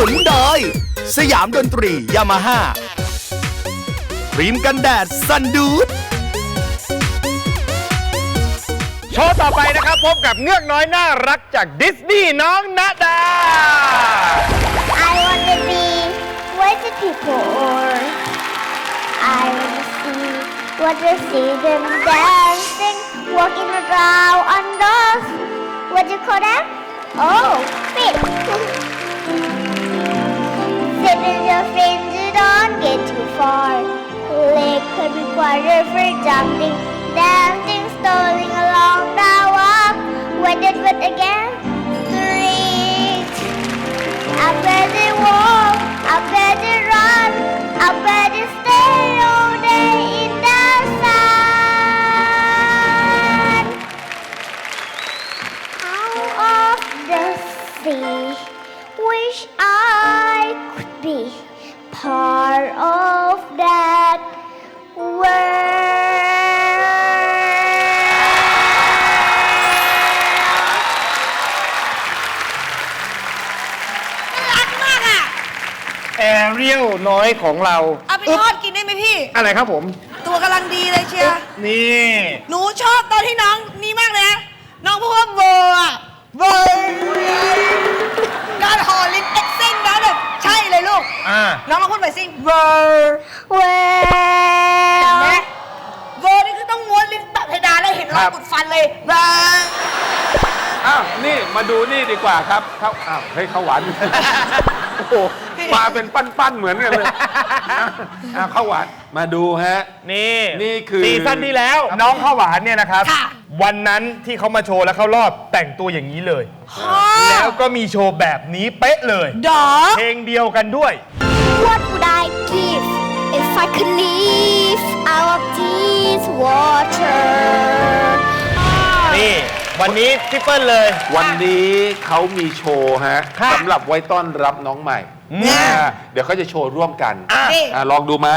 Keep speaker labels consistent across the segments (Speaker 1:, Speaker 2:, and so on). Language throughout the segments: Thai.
Speaker 1: นุนโดย สยามดนตรียามาฮ่าครีมกันแดดซันดูด
Speaker 2: โชว์ต่อไปนะครับ พบกับเงือกน้อยน่ารักจากดิสนีย์น้องนาดา
Speaker 3: I wanna be what the people or I wanna see what they see them dancing, walking around on those what do you call that? Oh, fit.
Speaker 2: แอเรียลน้อยของเรา
Speaker 4: เอาไปทอดกินได้ไหมพี่
Speaker 2: อะไรครับผม
Speaker 4: ตัวกำลังดีเลยเชียร์
Speaker 2: นี่
Speaker 4: หนูชอบตอนที่น้องนี่มากเลยนะน้องพูดว่าเวอร์อะเวอร์การห่อลิ้นเอ็กเซนนะแบบใช่เลยลูก
Speaker 2: อ่า
Speaker 4: น้องลองพูดไปสิเวอร์
Speaker 3: Well,
Speaker 4: นะเวอร์นี่คือต้องม้วนลิ้นตัดเพดานแล้วเห็นรอยกุดฟันเลยเวอร์
Speaker 5: อ้าว นี่มาดูนี่ดีกว่าครับเข้าอ้าว เฮ้ยข้าวหวาน โอ้โห มาเป็นปั้นๆเหมือนกันเลยอ้าวข้าวหวานมาดูฮะ
Speaker 2: นี่
Speaker 5: นี่คือ
Speaker 2: ซีซั่นที่แล้ว น้องข้าวหวานเนี่ยนะครับวันนั้นที่เขามาโชว์แล้วเข้ารอบแต่งตัวอย่างนี้เลยแล้วก็มีโชว์แบบนี้เป๊ะเลย
Speaker 4: ดอ
Speaker 2: เพลงเดียวกันด้วย
Speaker 3: what would I give if I could live out of this water?
Speaker 2: นี่ วันนี้พี่เปิ้ลเลย
Speaker 5: วันนี้เขามีโชว์ฮะ
Speaker 2: ครับ
Speaker 5: สำหรับไว้ต้อนรับน้องใหม่
Speaker 4: เนี่ย
Speaker 5: อ่าเดี๋ยวเขาจะโชว์ร่วมกัน
Speaker 2: อะ
Speaker 4: นี่
Speaker 5: อะลองดูไหม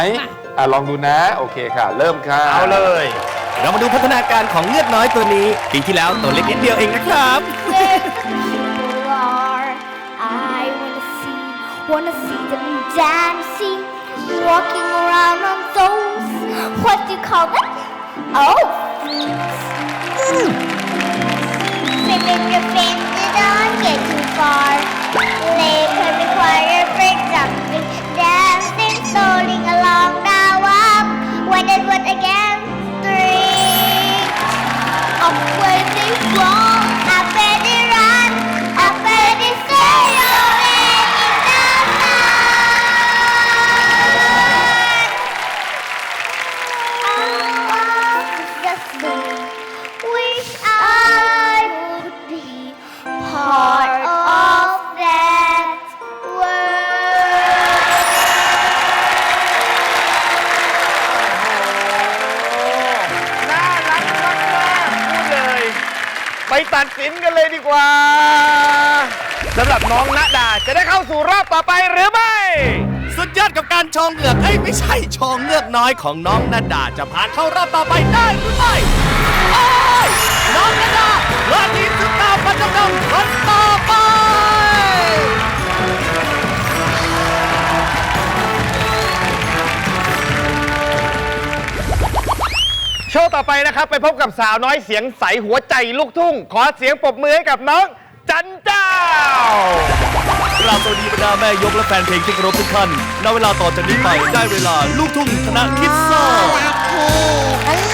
Speaker 5: อะลองดูนะ โอเคค่ะ เริ่มค่ะ
Speaker 2: เอาเลย
Speaker 1: เรามาดูพัฒนาการของเงือกน้อยตัวนี้ ปีที่แล้วตัวเล็กนิดเดียวเองนะครับ
Speaker 3: Where the people are, I wanna see, wanna see them dancing, walking around on those, what do you call them? Oh, When your friends did not get too far, they could require for something. Then they're strolling along the walk, when it was against the street. Up where they
Speaker 2: walk. ไปตัดสินกันเลยดีกว่าสำหรับน้องณดาจะได้เข้าสู่รอบต่อไปหรือไม่
Speaker 1: สุดยอดกับการชองเงือกเอ้ยไม่ใช่ชองเงือกน้อยของน้องนาดาจะผ่านเข้ารอบต่อไปได้หรือไม่โอ้ยน้องนาดา อไป
Speaker 2: นะครับ ไปพบกับสาวน้อยเสียงใสหัวใจลูกทุ่ง ขอเสียงปรบมือให้กับน้องจันเจ้า
Speaker 1: กราบสวัสดีบรรดาแม่ยกและแฟนเพลงที่เคารพทุกท่านณเวลาต่อจากนี้ไปได้เวลาลูกทุ่งคณะคิดซ่า
Speaker 3: ลักน้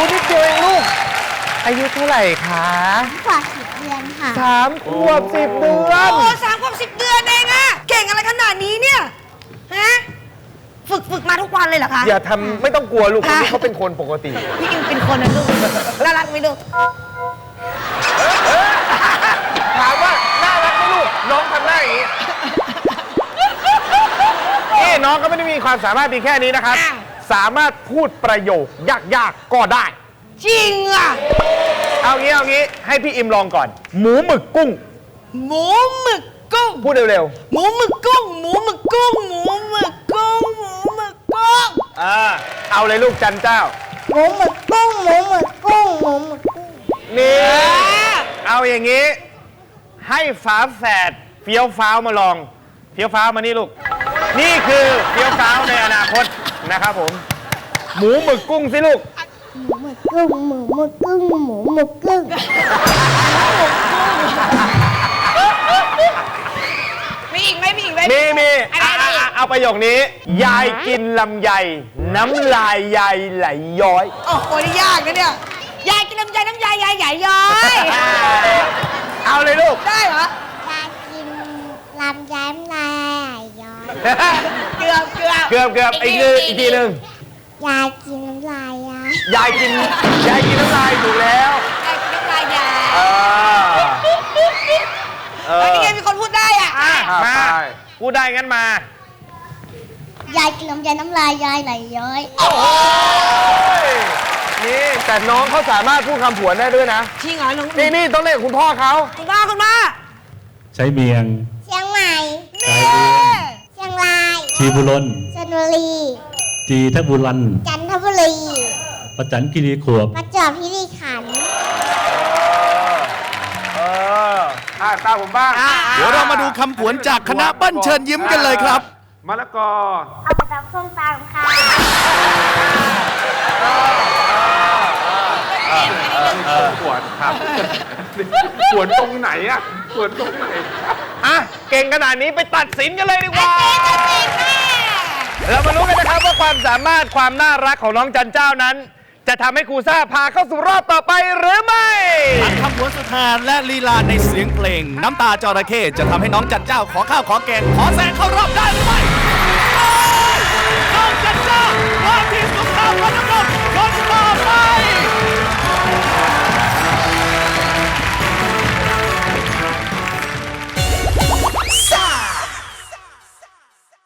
Speaker 3: อายุเท่า
Speaker 2: ไหร่คะ
Speaker 3: กว่าสิบเดือนค่ะ
Speaker 2: สามขวบสิบเดือน
Speaker 4: โอ้สามขวบสิบเดือนเองอะเก่งอะไรขนาดนี้เนี่ยฮะฝึกฝึกมาทุกวันเลยเหรอคะ
Speaker 2: อย่าทำไม่ต้องกลัวลูกคน
Speaker 4: ค่ะ
Speaker 2: นี้เขาเป็นคนปกติ
Speaker 4: พี่อิมเป็นคนนะลูกน่ารักไหมลูก
Speaker 2: ถามว่าน่ารักไหมลูก น้องทำหน้าอย่างนี้นี่น้องก็ไม่ได้มีความสามารถเพียงแค่นี้นะครับ
Speaker 4: อะ
Speaker 2: สามารถพูดประโยคยากๆก็ได้
Speaker 4: จริงอะ
Speaker 2: เอางี้เอางี้ให้พี่อิมลองก่อน หมูหมึกกุ้ง
Speaker 4: หมูหมึกกุ้ง
Speaker 2: พูดเร็ว
Speaker 4: หมูหมึกกุ้ง หมูหมึกกุ้ง หมูหมึกกุ้ง หมูหมึกกุ้ง
Speaker 2: ๆอ่าเอาเลยลูกจันเจ้า
Speaker 3: หมูหมึกกุ้ง หมูหมึกกุ้ง หมูหมึกกุ้ง
Speaker 2: นี่เอาอย่างนี้ ให้ฝาแฝดเฟี้ยวฟ้าวมาลอง เฟี้ยวฟ้าวมานี่ลูก นี่คือเฟี้ยวฟ้าวในอนาคต นะครับผม หมูหมึกกุ้งสิลูก
Speaker 3: หมูหมึกกุ้งหมูหมึกกุ้งหมูหมึกกุ้ง
Speaker 4: มีอีกไหมมีอีกไหม
Speaker 2: มีมี
Speaker 4: อะไร
Speaker 2: อะ
Speaker 4: อะไร
Speaker 2: อะอะเอาประโยคนี้ ยายกินลำไย น้ำลายยายไหลย้อย
Speaker 4: โอ้โหนี่ยากนะเนี่ย ยายกินลำไยน้ำยายยายใหญ่ย้อย
Speaker 2: เอาเลยลูก
Speaker 4: ได้เหรอ
Speaker 3: อยากกินลำไยน้ำลายย้อย
Speaker 4: เกื อบเกือบ
Speaker 2: เกือบเกือบอีกนึงอีกทีหนึ่ง
Speaker 3: อยากกินน้ำลายย้อย
Speaker 2: ยายกินยายกินน้ำลายถูกแล้ว
Speaker 4: ยายกินน้ำลายยาย
Speaker 2: เออเอ
Speaker 4: เฮ้ย
Speaker 2: อ
Speaker 4: นี่ไงมีคนพูดได้อะ
Speaker 2: อะ
Speaker 5: อะ
Speaker 2: มา
Speaker 5: ไป
Speaker 2: พูดได้งั้นมา
Speaker 3: อยากกินลำไยน้ำลายยายไหลย้อย
Speaker 2: นี่แต่น้องเขาสามารถพูดคำผวนได้ด้วยนะ
Speaker 4: จริงเหรอลุง
Speaker 2: นี่นี่ต้องเล่นกับคุณพ่อเขา
Speaker 4: คุณป้าคุณป้า
Speaker 6: ใช้เมียง
Speaker 3: เชียงใหม่
Speaker 6: ใช้เมียง
Speaker 3: เชียงราย
Speaker 6: ชีบุรน
Speaker 3: ชลบุรี
Speaker 6: จีทบุรัน
Speaker 3: จันทบุรี
Speaker 6: ประจันคีรีขวบ
Speaker 3: ประจวบคีรีขันธ์
Speaker 2: เออ
Speaker 5: อะตาผมบ้าง
Speaker 1: เดี๋ยวเรามาดูคำผวนจากคณะเบิ้ลเชิญยิ้มกันเลยครับ
Speaker 5: มะละกอ
Speaker 3: เอาไปตำส้มตำค่ะ
Speaker 5: ขวนครับขวนตรงไหนอะขวนตรงไหน
Speaker 2: อะ เก่งขนาดนี้ไปตัดสินกันเลยดีกว่า เรามารู้กันนะครับว่าความสามารถความน่ารักของน้องจันเจ้านั้น จะทำให้ครูซ่าพาเข้าสู่รอบต่อไปหรือไม่
Speaker 1: ทั้งคำผวนสุดทาและลีลาในเสียงเพลง น้ำตาจระเข้จะทำให้น้องจันเจ้าขอข้าวขอแกงขอแซงเข้ารอบได้หรือไม่